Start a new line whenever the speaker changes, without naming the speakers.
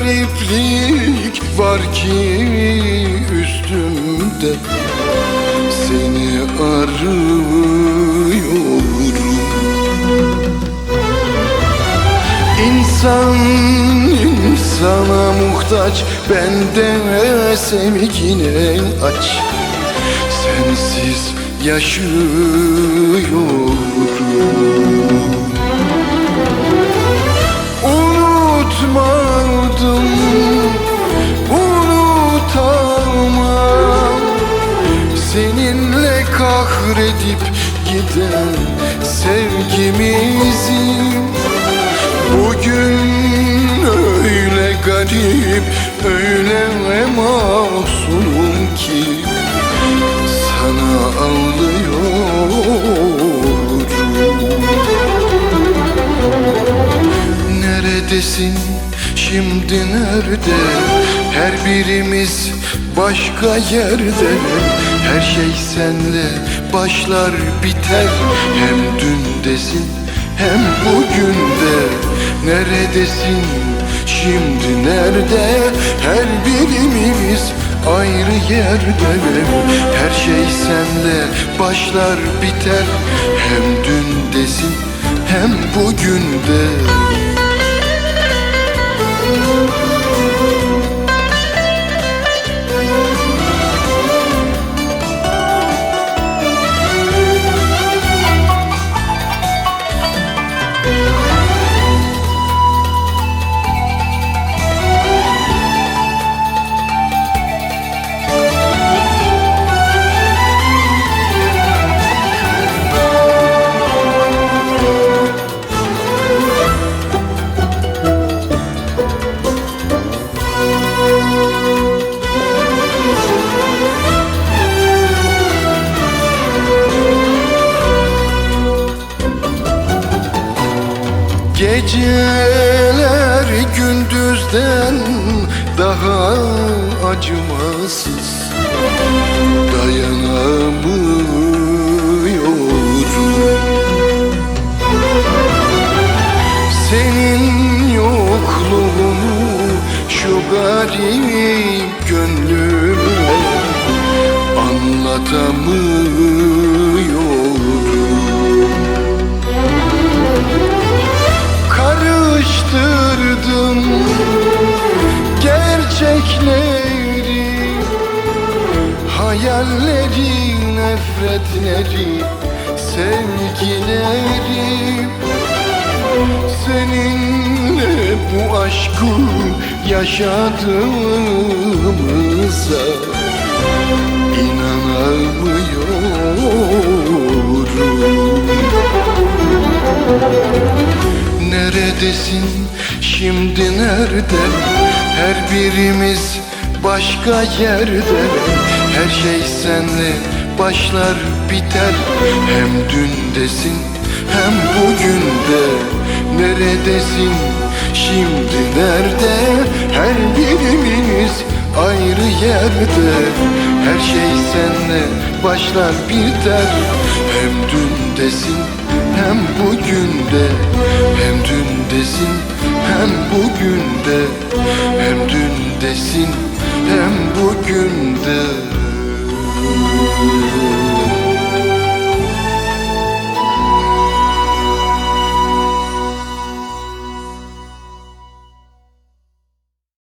Gariplik var ki üstümde. Seni arıyorum. İnsan insana muhtaç Ben de sevgine aç. Sensiz yaşıyorum kahredip giden sevgimizi. Bugün öyle garip, öyle mahzunum ki Sana ağlıyorum Neredesin, şimdi nerede? Her birimiz başka yerde. Her şey senle başlar biter. Hem dündesin hem bugün de. Neredesin şimdi nerede? Her birimiz ayrı yerde. Her şey senle başlar biter. Hem dündesin hem bugün de Geceler gündüzden daha acımasız. Dayanamıyorum Senin yokluğunu şu garip gönlüme Anlatamıyorum Hayalleri, nefretleri, sevgileri. Seninle bu aşkı yaşadığımıza inanamıyorum Neredesin? Şimdi nerede? Her birimiz başka yerde Her şey senle başlar biter. Hem dündesin hem bugün de. Neredesin şimdi nerede? Her birimiz ayrı yerde. Her şey senle başlar biter. Hem dündesin hem bugün de. Hem dündesin hem bugün de. Hem dündesin hem bugün de